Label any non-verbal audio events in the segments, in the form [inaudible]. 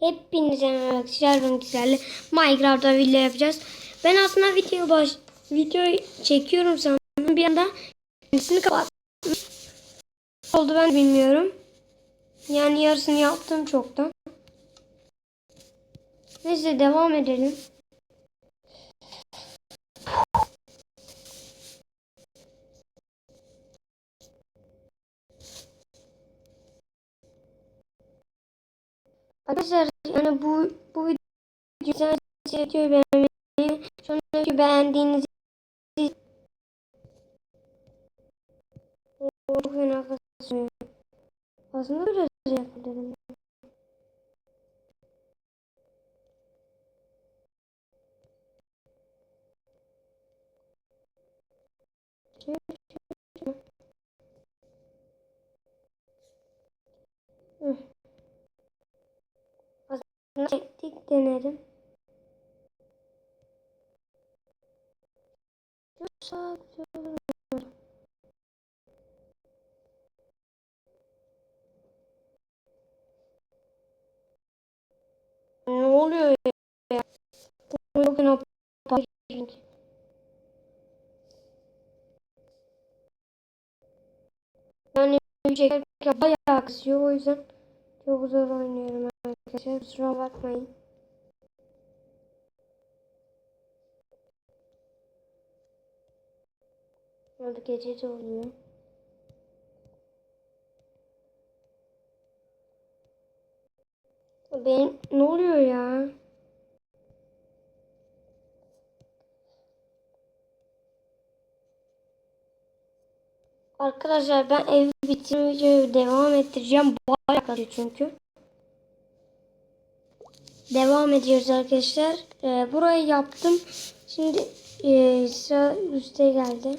Hepinize merhaba arkadaşlar. Ben güzel Minecraft'ta video yapacağız. Ben aslında video baş video çekiyorum sandım. Bir anda kendisini kapattım. oldu ben bilmiyorum. Yani yarısını yaptım çoktan. Neyse devam edelim. Arkadaşlar yani bu bu videoyu videoyu beğenmeyi, sonraki beğendiğinizi çok fena kasıyor. Aslında biraz şey yapabilirim. Hı. Çektik denedim. Çok Ne oluyor ya? Bugün o Yani şey bayağı kısıyor o yüzden çok zor oynuyorum arkadaşlar kusura bakmayın. Orada gece de oluyor. Benim ne oluyor ya? Arkadaşlar ben ev bitirme videoyu devam ettireceğim. Bayağı kalıyor çünkü. Devam ediyoruz arkadaşlar. Ee, burayı yaptım. Şimdi e, sıra üste geldi.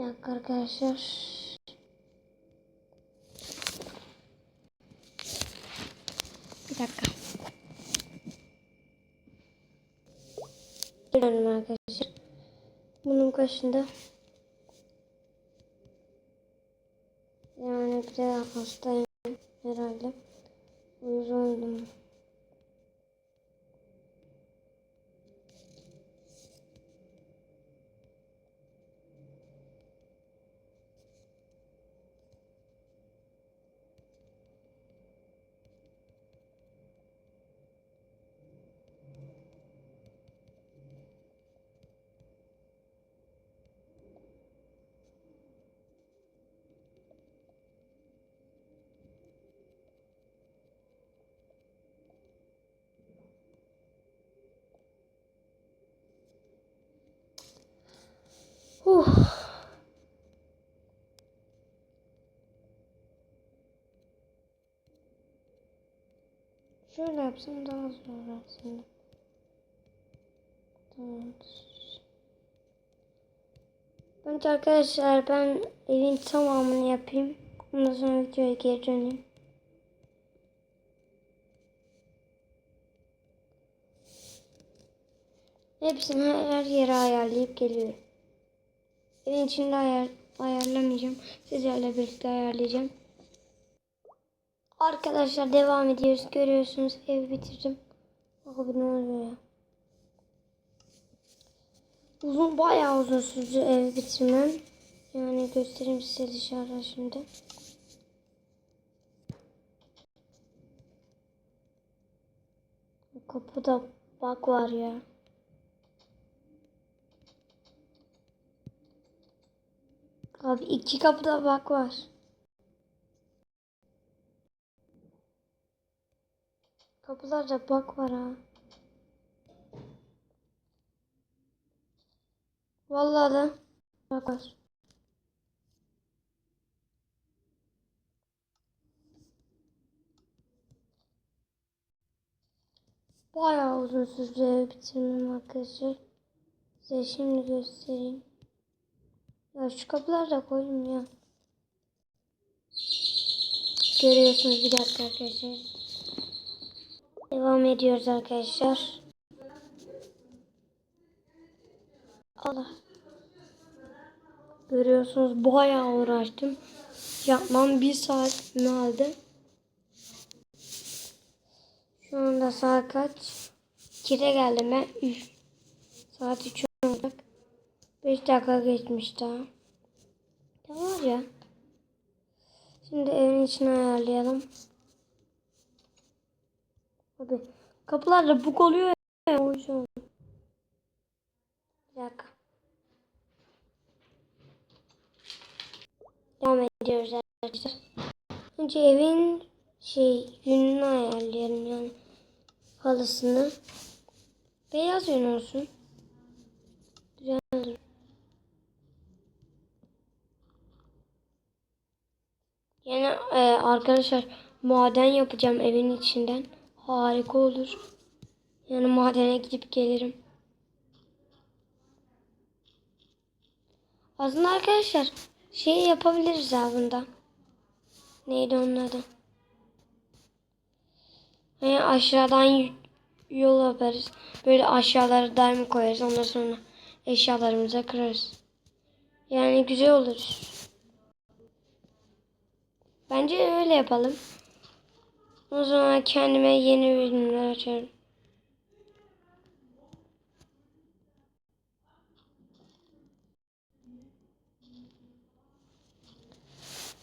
Bir dakika arkadaşlar. Bir dakika. Geliyorum arkadaşlar. Bunun kaşında. Yani bir de hastayım herhalde. Uyuz oldum. Şöyle yapsam daha zor aslında. Tamamdır. Bence arkadaşlar ben evin tamamını yapayım. Ondan sonra videoya geri döneyim. Hepsini her yere ayarlayıp geliyorum. Evin içinde ayar, ayarlamayacağım. Sizlerle birlikte ayarlayacağım. Arkadaşlar devam ediyoruz. Görüyorsunuz ev bitirdim. Abi ne oluyor ya? Uzun bayağı uzun sürdü ev bitirmem. Yani göstereyim size dışarıda şimdi. Kapıda bak var ya. Abi iki kapıda bak var. Kapılarda bak var ha. Vallahi da bak var. Bayağı uzun sürdü bitirmem arkadaşlar. Size şimdi göstereyim. Ya şu kapıları da koydum ya. Görüyorsunuz bir dakika arkadaşlar. Devam ediyoruz arkadaşlar. Allah. Görüyorsunuz bayağı uğraştım. Yapmam bir saat mi aldı? Şu anda saat kaç? 2'de geldim ben. Üf. Saat 3 olacak. 5 dakika geçmiş daha. Ya var ya. Şimdi evin içini ayarlayalım. Abi kapılar da oluyor ya. O yüzden. Bir dakika. Devam ediyoruz arkadaşlar. Önce evin şey yününü ayarlayalım yani halısını. Beyaz yün olsun. Güzel. Yani e, arkadaşlar maden yapacağım evin içinden. Harika olur. Yani madene gidip gelirim. Aslında arkadaşlar şey yapabiliriz ha bunda. Neydi onun adı? Yani aşağıdan yol yaparız. Böyle aşağıları daim koyarız. Ondan sonra eşyalarımıza kırarız. Yani güzel olur. Bence öyle yapalım. O zaman kendime yeni bölümler açarım.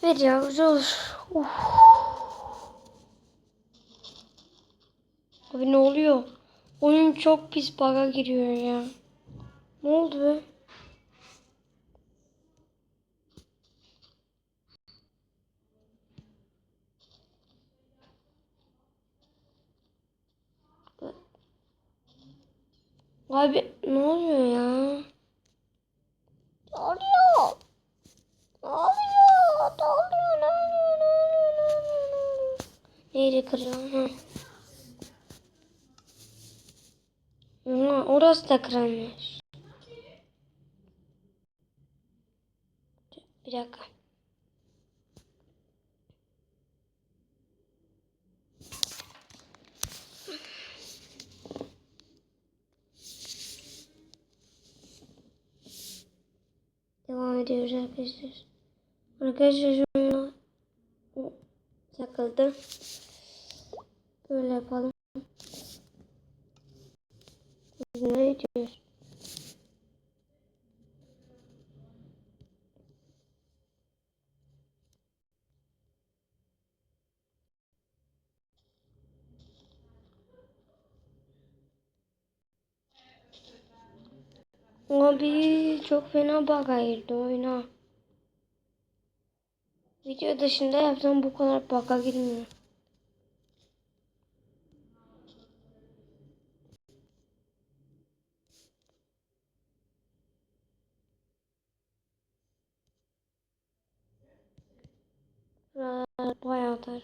Evet ya güzel olur. Uf. Abi ne oluyor? Oyun çok pis bug'a giriyor ya. Ne oldu be? Abi ne oluyor ya? Ne oluyor? Ne oluyor? Ne oluyor? Ne oluyor? Ne oluyor? Ne oluyor? Ne oluyor? Neydi kırılan? Ha. Aha, orası da kırılmış. Bir dakika. Devam ediyoruz arkadaşlar. Arkadaşlar şunu takıldı. Böyle yapalım. Ne diyoruz? Abi çok fena bug'a girdi oyuna. Video dışında yapsam bu kadar bug'a girmiyor. Bayağı dar.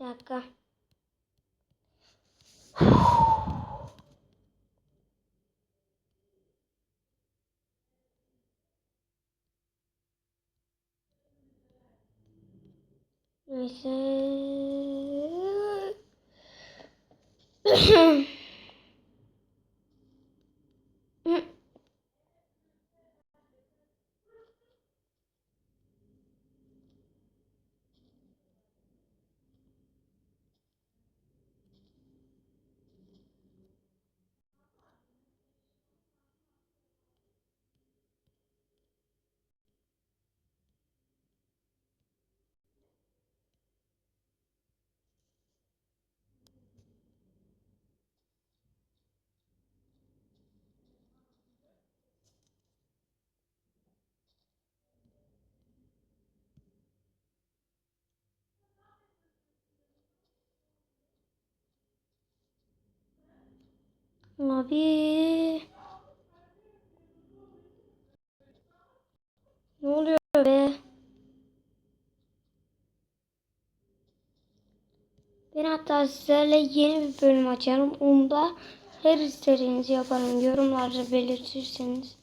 Bir dakika. [sighs] Neyse. [clears throat] Abi. Ne oluyor be? Ben hatta sizlerle yeni bir bölüm açarım. Onda her istediğinizi yaparım. Yorumlarda belirtirseniz.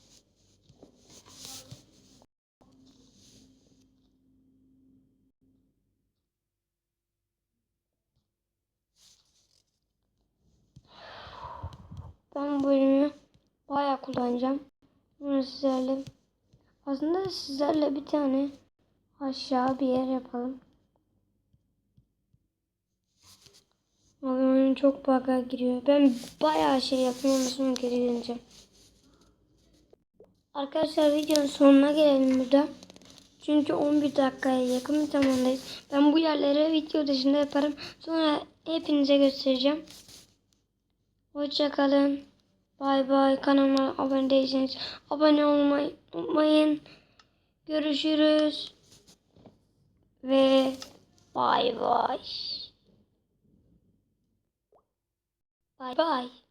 Ben bu bölümü bayağı kullanacağım. Bunu sizlerle aslında sizlerle bir tane aşağı bir yer yapalım. Abi oyun çok bug'a giriyor. Ben bayağı şey yapıyorum sonra geri döneceğim. Arkadaşlar videonun sonuna gelelim burada. Çünkü 11 dakikaya yakın bir zamandayız. Ben bu yerleri video dışında yaparım. Sonra hepinize göstereceğim. Hoşçakalın. Bay bay. Kanalıma abone değilseniz abone olmayı unutmayın. Görüşürüz. Ve bay bay. Bay bay.